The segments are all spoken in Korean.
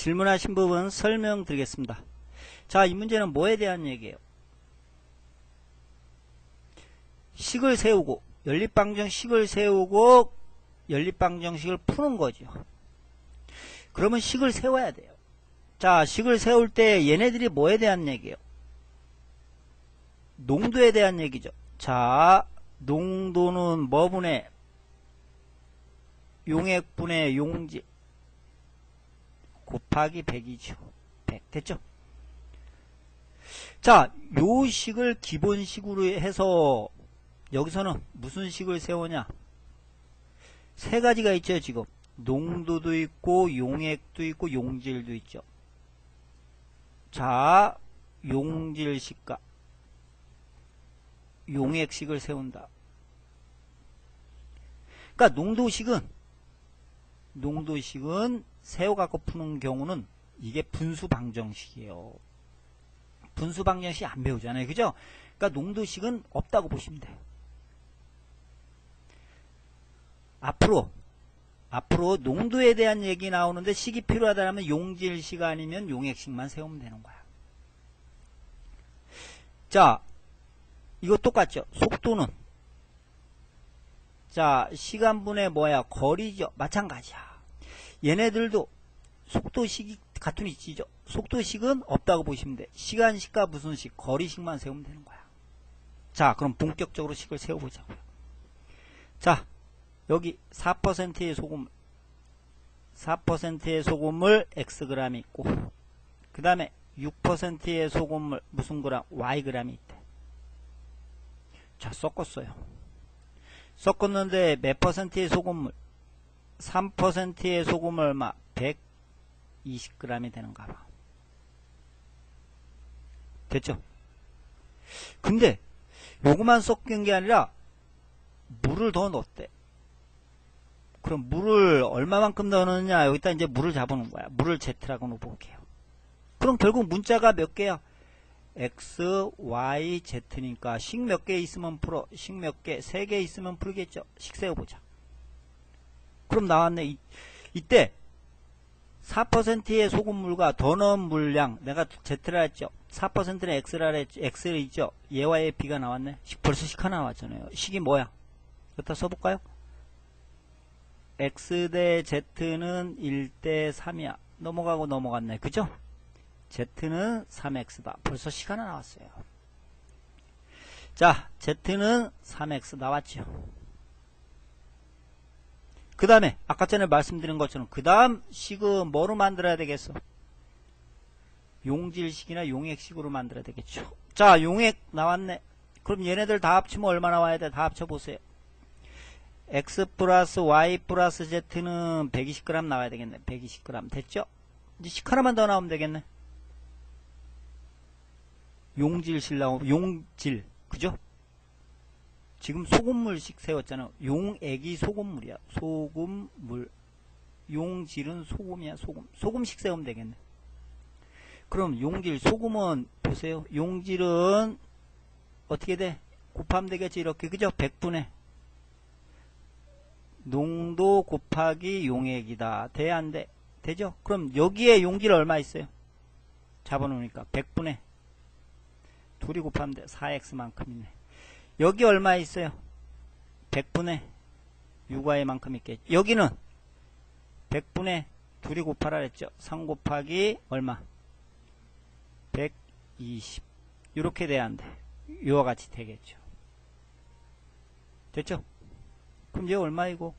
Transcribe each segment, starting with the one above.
질문하신 부분 설명드리겠습니다. 자, 이 문제는 뭐에 대한 얘기예요? 식을 세우고 연립방정식을 세우고 연립방정식을 푸는 거죠. 그러면 식을 세워야 돼요. 자, 식을 세울 때 얘네들이 뭐에 대한 얘기예요? 농도에 대한 얘기죠. 자, 농도는 뭐분의 용액분의 용질 곱하기 100이죠. 100 됐죠? 자, 요 식을 기본식으로 해서 여기서는 무슨 식을 세우냐? 세 가지가 있죠, 지금. 농도도 있고 용액도 있고 용질도 있죠. 자, 용질식과 용액식을 세운다. 그러니까 농도식은 농도식은 세워 갖고 푸는 경우는 이게 분수 방정식이에요. 분수 방정식 안 배우잖아요. 그죠? 그러니까 농도식은 없다고 보시면 돼요. 앞으로 앞으로 농도에 대한 얘기 나오는데 식이 필요하다면 용질식 아니면 용액식만 세우면 되는 거야. 자, 이거 똑같죠? 속도는 자, 시간분의 뭐야? 거리죠. 마찬가지야. 얘네들도 속도식이 같은 위치죠. 속도식은 없다고 보시면 돼. 시간식과 무슨 식, 거리식만 세우면 되는 거야. 자, 그럼 본격적으로 식을 세워보자고요. 자, 여기 4%의 소금, 4%의 소금물 Xg이 있고, 그 다음에 6%의 소금물 무슨 그램? Yg이 있대. 자, 섞었어요. 섞었는데 몇 퍼센트의 소금물? 3%의 소금물 얼마? 120g이 되는가 봐. 됐죠? 근데 요거만 섞은 게 아니라 물을 더 넣었대. 그럼 물을 얼마만큼 더 넣느냐? 여기다 이제 물을 잡아놓은 거야. 물을 Z라고 넣어볼게요. 그럼 결국 문자가 몇 개야? X, Y, Z니까 식 몇 개 있으면 풀어. 식 몇 개? 세 개 있으면 풀겠죠. 식 세워보자. 그럼 나왔네. 이, 이때 4%의 소금물과 더 넣은 물량 내가 Z라 했죠. 4%는 X라 했죠. X를 있죠. 얘와 얘 B가 나왔네. 벌써 식 하나 나왔잖아요. 식이 뭐야? 여기다 써볼까요? X 대 Z는 1 대 3이야. 넘어가고 넘어갔네. 그죠? Z는 3X다. 벌써 식 하나 나왔어요. 자, Z는 3X 나왔죠. 그 다음에 아까 전에 말씀드린 것처럼 그 다음 식은 뭐로 만들어야 되겠어? 용질식이나 용액식으로 만들어야 되겠죠. 자, 용액 나왔네. 그럼 얘네들 다 합치면 얼마 나와야 돼? 다 합쳐보세요. x 플러스 y 플러스 z는 120g 나와야 되겠네. 120g 됐죠? 이제 식 하나만 더 나오면 되겠네. 용질실 나오면 용질 그죠? 지금 소금물식 세웠잖아. 용액이 소금물이야. 소금물. 용질은 소금이야. 소금. 소금식 세우면 되겠네. 그럼 용질 소금은 보세요. 용질은 어떻게 돼? 곱하면 되겠지 이렇게 그죠? 100분의 농도 곱하기 용액이다. 돼, 안 돼? 되죠? 그럼 여기에 용질 얼마 있어요? 잡아놓으니까 100분의 둘이 곱하면 돼. 4x만큼 있네. 여기 얼마 있어요? 100분의 6y만큼 있겠죠. 여기는 100분의 둘이 곱하라 그랬죠. 3 곱하기 얼마? 120. 이렇게 돼야 안 돼. 이와 같이 되겠죠. 됐죠? 그럼 얘 얼마이고?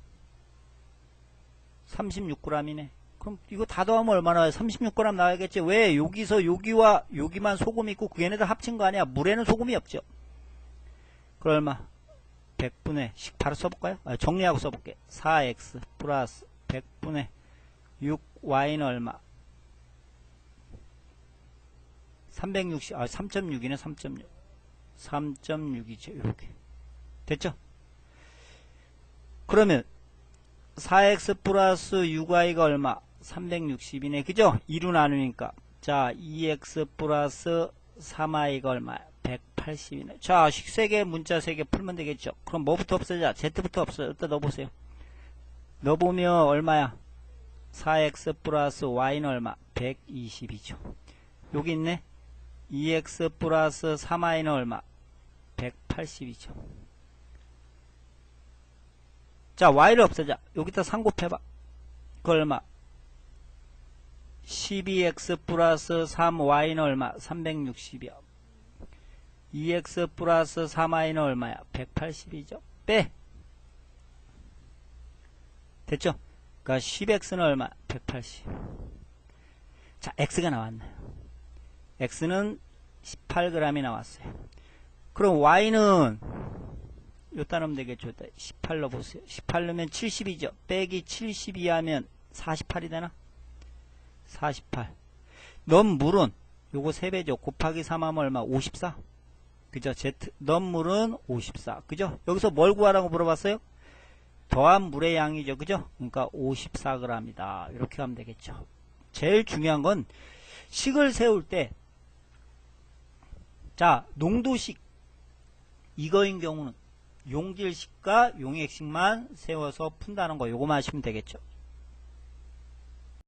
36g이네. 그럼 이거 다 더하면 얼마 나와요? 36g 나와야겠지. 왜? 여기서 여기와 여기만 소금이 있고 그 얘네들 합친 거 아니야? 물에는 소금이 없죠. 그럼 얼마? 100분의 10 바로 써볼까요? 아, 정리하고 써볼게. 4x 플러스 100분의 6y는 얼마? 360, 아, 3.6이네, 3.6. 3.6이죠, 이렇게. 됐죠? 그러면 4x 플러스 6y가 얼마? 360이네. 그죠? 2로 나누니까. 자, 2x 플러스 3y가 얼마? 180이네. 자, 식 3개, 문자 3개 풀면 되겠죠? 그럼 뭐부터 없애자? z부터 없어. 일단 넣어보세요. 넣어보면 얼마야? 4x 플러스 y는 얼마? 120이죠. 여기 있네. 2x 플러스 3y는 얼마? 180이죠. 자, y를 없애자. 여기다 3 곱해봐. 그 얼마? 12x 플러스 3y는 얼마? 360이야. 2x 플러스 3y는 얼마야? 180이죠. 빼. 됐죠? 그러니까 10x는 얼마? 180. 자, x가 나왔네요. x는 18g이 나왔어요. 그럼 y는 요따 넣으면 되겠죠. 18 넣어보세요. 18 넣으면 70이죠. 빼기 72 하면 48이 되나? 48. 넘 물은 요거 3배죠. 곱하기 3 하면 얼마? 54. 그죠? Z, 넘 물은 54. 그죠? 여기서 뭘 구하라고 물어봤어요? 더한 물의 양이죠. 그죠? 그러니까 54g이다. 이렇게 하면 되겠죠. 제일 중요한 건 식을 세울 때 자, 농도식 이거인 경우는 용질식과 용액식만 세워서 푼다는 거 요거만 하시면 되겠죠.